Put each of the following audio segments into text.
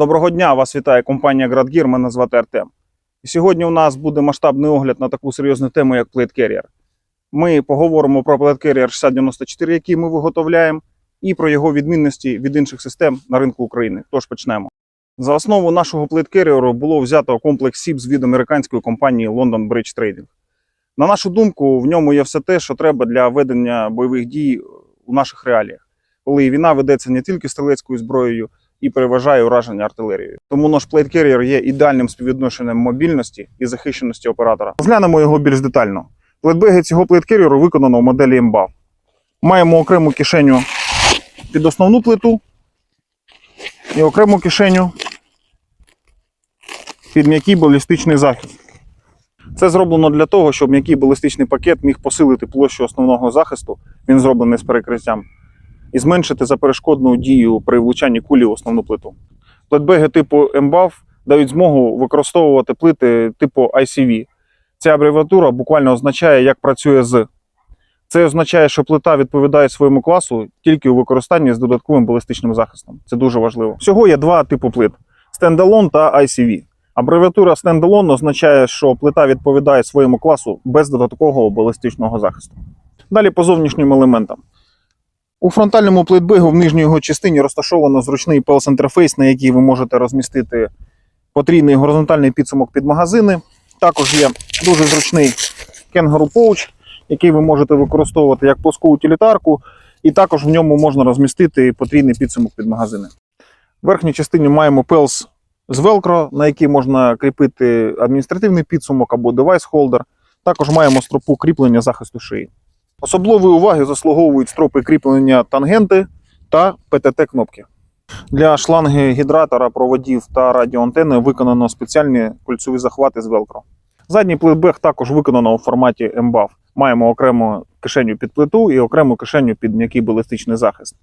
Доброго дня, вас вітає компанія Градгір, мене звати Артем. І сьогодні у нас буде масштабний огляд на таку серйозну тему, як Plate Carrier. Ми поговоримо про Plate Carrier 6094, який ми виготовляємо, і про його відмінності від інших систем на ринку України. Тож почнемо. За основу нашого Plate Carrier було взято комплекс SIPS від американської компанії London Bridge Trading. На нашу думку, в ньому є все те, що треба для ведення бойових дій у наших реаліях, коли війна ведеться не тільки стрілецькою зброєю, і переважає ураження артилерією. Тому наш Plate є ідеальним співвідношенням мобільності і захищеності оператора. Розглянемо його більш детально. Плейтбеги цього Plate виконано в моделі MBAV. Маємо окрему кишеню під основну плиту і окрему кишеню під м'який балістичний захист. Це зроблено для того, щоб м'який балістичний пакет міг посилити площу основного захисту, він зроблений з перекриттям, і зменшити заперешкодну дію при влучанні кулі в основну плиту. Плитбеги типу MBAV дають змогу використовувати плити типу ICV. Ця абревіатура буквально означає, як працює з. Це означає, що плита відповідає своєму класу тільки у використанні з додатковим балістичним захистом. Це дуже важливо. Всього є два типи плит: Standalone та ICV. Абревіатура Standalone означає, що плита відповідає своєму класу без додаткового балістичного захисту. Далі по зовнішнім елементам. У фронтальному плейтбегу в нижній його частині розташовано зручний PLS-інтерфейс, на який ви можете розмістити потрійний горизонтальний підсумок під магазини. Також є дуже зручний Kangaroo Pouch, який ви можете використовувати як плоску утилітарку, і також в ньому можна розмістити потрійний підсумок під магазини. В верхній частині маємо PLS з Velcro, на який можна кріпити адміністративний підсумок або девайс-холдер. Також маємо стропу кріплення захисту шиї. Особливої уваги заслуговують стропи кріплення тангенти та ПТТ-кнопки. Для шланги гідратора, проводів та радіоантени виконано спеціальні кольцові захвати з велкро. Задній плейтбег також виконано у форматі MBAV. Маємо окрему кишеню під плиту і окрему кишеню під м'який балістичний захист.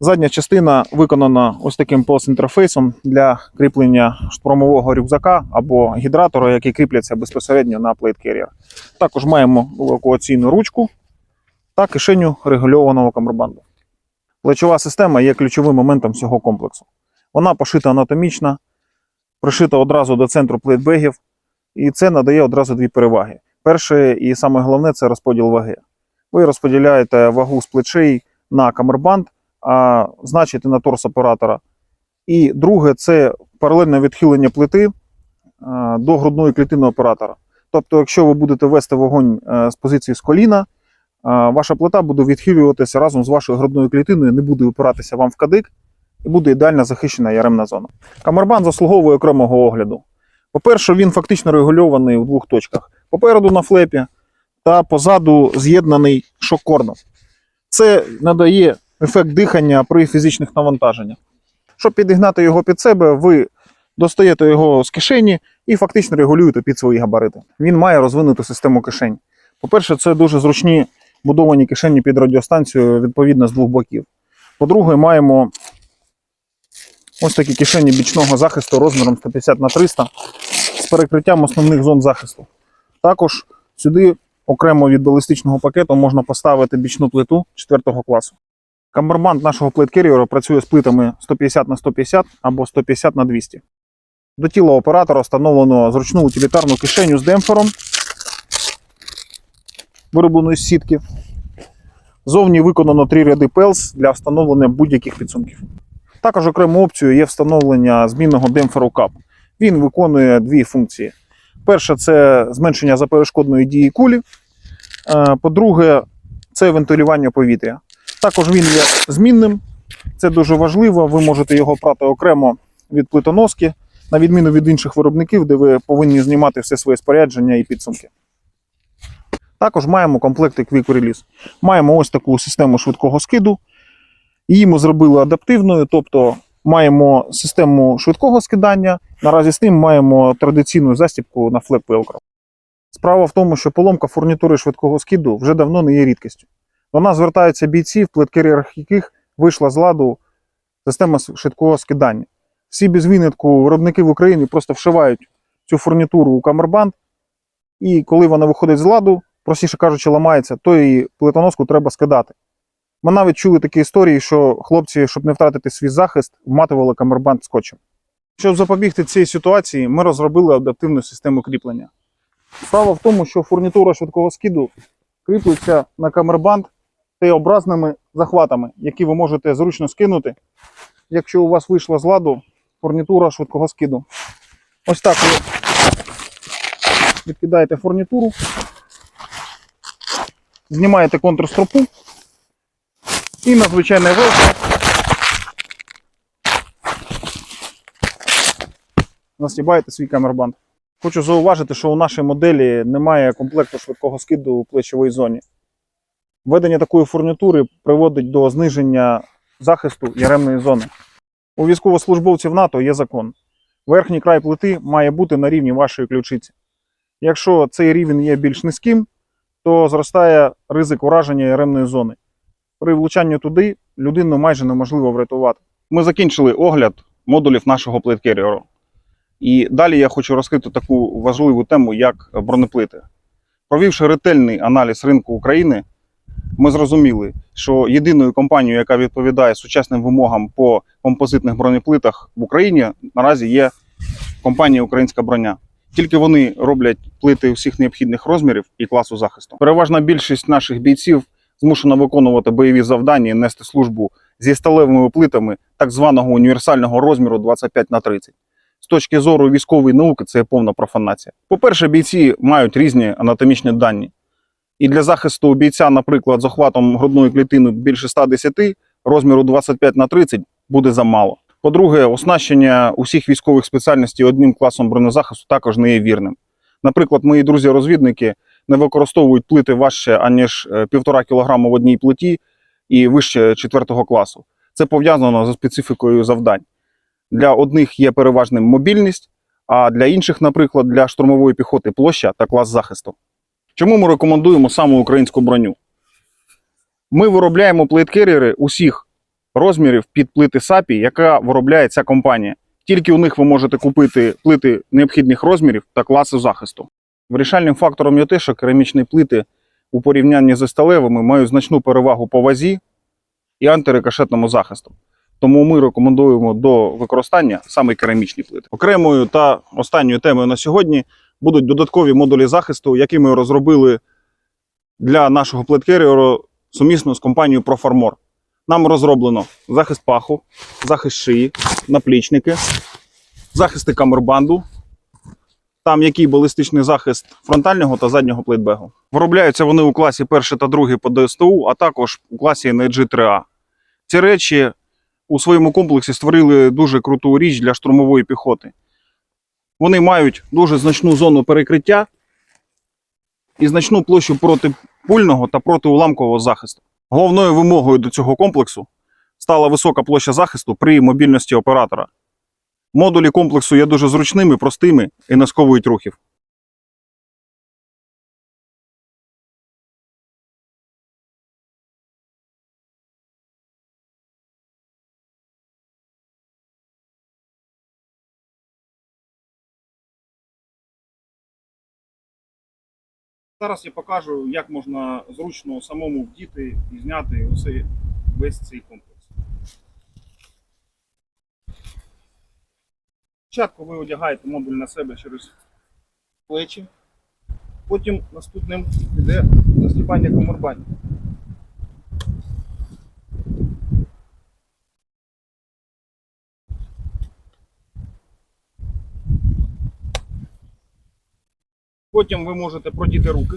Задня частина виконана ось таким PLS-інтерфейсом для кріплення штурмового рюкзака або гідратора, які кріпляться безпосередньо на Carrier. Також маємо евакуаційну ручку та кишеню регульованого камербанду. Плечова система є ключовим моментом всього комплексу. Вона пошита анатомічно, пришита одразу до центру плейтбегів, і це надає одразу дві переваги. Перше і саме головне це розподіл ваги. Ви розподіляєте вагу з плечей на камербанд, а значить на торс оператора. І друге це паралельне відхилення плити е, до грудної клітини оператора. Тобто, якщо ви будете вести вогонь е, з позиції з коліна, ваша плита буде відхилюватися разом з вашою грудною клітиною, не буде опиратися вам в кадик і буде ідеально захищена яремна зона. Камербан заслуговує окремого огляду. По-перше, він фактично регульований у двох точках: попереду на флепі та позаду з'єднаний шок-кордом. Це надає ефект дихання при фізичних навантаженнях. Щоб підігнати його під себе, ви достаєте його з кишені і фактично регулюєте під свої габарити. Він має розвинуту систему кишень. По-перше, це дуже зручні будовані кишені під радіостанцію відповідно з двох боків. По-друге, маємо ось такі кишені бічного захисту розміром 150 на 300 з перекриттям основних зон захисту. Також сюди окремо від балістичного пакету можна поставити бічну плиту 4 класу. Камербанд нашого плейткеріора працює з плитами 150 на 150 або 150 на 200. До тіла оператора встановлено зручну утилітарну кишеню з демпфером, виробленої з сітки. Зовні виконано три ряди пелс для встановлення будь-яких підсумків. Також окрему опцію є встановлення змінного демпферу кап. Він виконує дві функції. Перша це зменшення заперешкодної дії кулі. Е, По-друге, це вентилювання повітря. Також він є змінним. Це дуже важливо. Ви можете його прати окремо від плитоноски, на відміну від інших виробників, де ви повинні знімати все своє спорядження і підсумки. Також маємо комплекти Quick Release. Маємо ось таку систему швидкого скиду. Її ми зробили адаптивною, тобто маємо систему швидкого скидання. Наразі з тим маємо традиційну застібку на флеп Velcro. Справа в тому, що поломка фурнітури швидкого скиду вже давно не є рідкістю. До нас звертаються бійці, в плиткеріях яких вийшла з ладу система швидкого скидання. Всі без винятку виробники в Україні просто вшивають цю фурнітуру у камербанд, і коли вона виходить з ладу, простіше кажучи, ламається, то і плитоноску треба скидати. Ми навіть чули такі історії, що хлопці, щоб не втратити свій захист, вматували камербанд скотчем. Щоб запобігти цій ситуації, ми розробили адаптивну систему кріплення. Справа в тому, що фурнітура швидкого скиду кріплиться на камербанд Т-образними захватами, які ви можете зручно скинути, якщо у вас вийшла з ладу фурнітура швидкого скиду. Ось так ви відкидаєте фурнітуру, знімаєте контрстропу і на звичайне велко настібаєте свій камербанд. Хочу зауважити, що у нашій моделі немає комплекту швидкого скиду у плечовій зоні. Введення такої фурнітури приводить до зниження захисту яремної зони. У військовослужбовців НАТО є закон. Верхній край плити має бути на рівні вашої ключиці. Якщо цей рівень є більш низьким, то зростає ризик ураження яремної зони. При влучанні туди людину майже неможливо врятувати. Ми закінчили огляд модулів нашого плиткеріору. І далі я хочу розкрити таку важливу тему, як бронеплити. Провівши ретельний аналіз ринку України, ми зрозуміли, що єдиною компанією, яка відповідає сучасним вимогам по композитних бронеплитах в Україні, наразі є компанія Українська броня. Тільки вони роблять плити всіх необхідних розмірів і класу захисту. Переважна більшість наших бійців змушена виконувати бойові завдання і нести службу зі сталевими плитами так званого універсального розміру 25 на 30 з точки зору військової науки це повна профанація. По-перше, бійці мають різні анатомічні дані. І для захисту бійця, наприклад, з охватом грудної клітини більше 110, розміру 25 на 30 буде замало. По-друге, оснащення усіх військових спеціальностей одним класом бронезахисту також не є вірним. Наприклад, мої друзі-розвідники не використовують плити важче, аніж е, 1,5 кг в одній плиті і вище 4 класу. Це пов'язано за специфікою завдань. Для одних є переважним мобільність, а для інших, наприклад, для штурмової піхоти площа та клас захисту. Чому ми рекомендуємо саме українську броню? Ми виробляємо плейткеріери усіх розмірів під плити САПі, яка виробляє ця компанія. Тільки у них ви можете купити плити необхідних розмірів та класу захисту. Вирішальним фактором є те, що керамічні плити у порівнянні зі сталевими мають значну перевагу по вазі і антирикошетному захисту. Тому ми рекомендуємо до використання саме керамічні плити. Окремою та останньою темою на сьогодні будуть додаткові модулі захисту, які ми розробили для нашого плиткеріору сумісно з компанією Profarmor. Нам розроблено захист паху, захист шиї, наплічники, захисти камербанду, там який балістичний захист фронтального та заднього плейтбегу. Виробляються вони у класі 1 та 2 по ДСТУ, а також у класі NG 3A. Ці речі у своєму комплексі створили дуже круту річ для штурмової піхоти. Вони мають дуже значну зону перекриття і значну площу протипульного та протиуламкового захисту. Головною вимогою до цього комплексу стала висока площа захисту при мобільності оператора. Модулі комплексу є дуже зручними, простими і не сковують рухів. Зараз я покажу, як можна зручно самому вдіти і зняти усе, весь цей комплекс. Спочатку ви одягаєте модуль на себе через плечі, потім наступним йде засліпання комербанів. Потім ви можете продіти руки.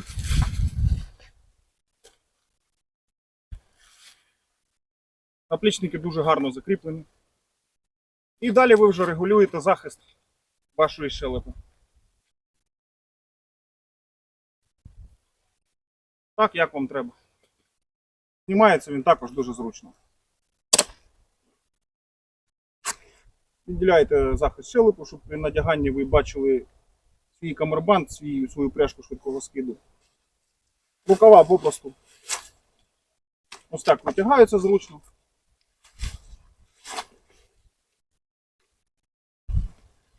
Наплічники дуже гарно закріплені. І далі ви вже регулюєте захист вашої щелепи. Так, як вам треба. Знімається він також дуже зручно. Відділяєте захист щелепу, щоб при надяганні ви бачили свій камербанд, свій, свою пряжку швидкого скиду. Рукава попросту. Ось так витягаються зручно.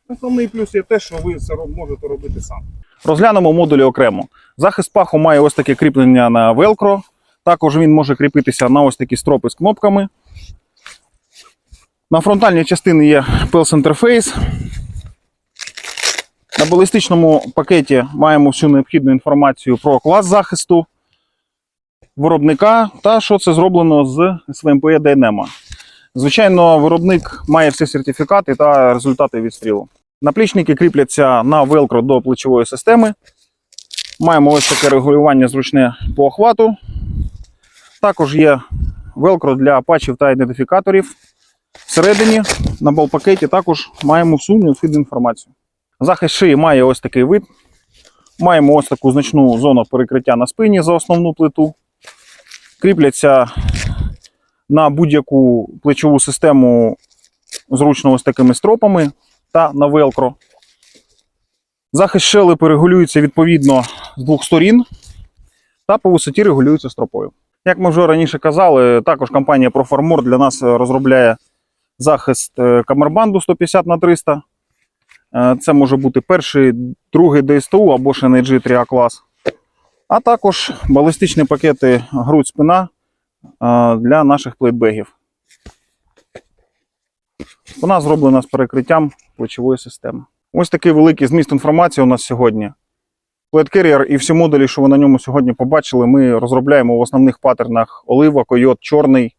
Основний плюс є те, що ви це можете робити сам. Розглянемо модулі окремо. Захист паху має ось таке кріплення на велкро. Також він може кріпитися на ось такі стропи з кнопками. На фронтальній частині є PLS інтерфейс. На балістичному пакеті маємо всю необхідну інформацію про клас захисту виробника та що це зроблено з СВМП Дайнема. Звичайно, виробник має всі сертифікати та результати відстрілу. Наплічники кріпляться на велкро до плечової системи. Маємо ось таке регулювання зручне по охвату. Також є велкро для патчів та ідентифікаторів. Всередині на балпакеті також маємо всю необхідну інформацію. Захист шиї має ось такий вид. Маємо ось таку значну зону перекриття на спині за основну плиту. Кріпляться на будь-яку плечову систему зручно ось такими стропами та на велкро. Захист щелепи регулюється відповідно з двох сторін та по висоті регулюється стропою. Як ми вже раніше казали, також компанія Proformor для нас розробляє захист е, камербанду 150 на 300. Е, Це може бути перший, другий ДСТУ або ж NG 3A клас. А також балістичні пакети грудь спина е, для наших плейтбегів. Вона зроблена з перекриттям плечової системи. Ось такий великий зміст інформації у нас сьогодні. Flat і всі модулі, що ви на ньому сьогодні побачили, ми розробляємо в основних паттернах Олива, Койот, Чорний,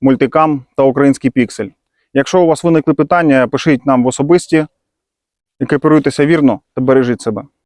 Мультикам та Український Піксель. Якщо у вас виникли питання, пишіть нам в особисті, екіпіруйтеся вірно та бережіть себе.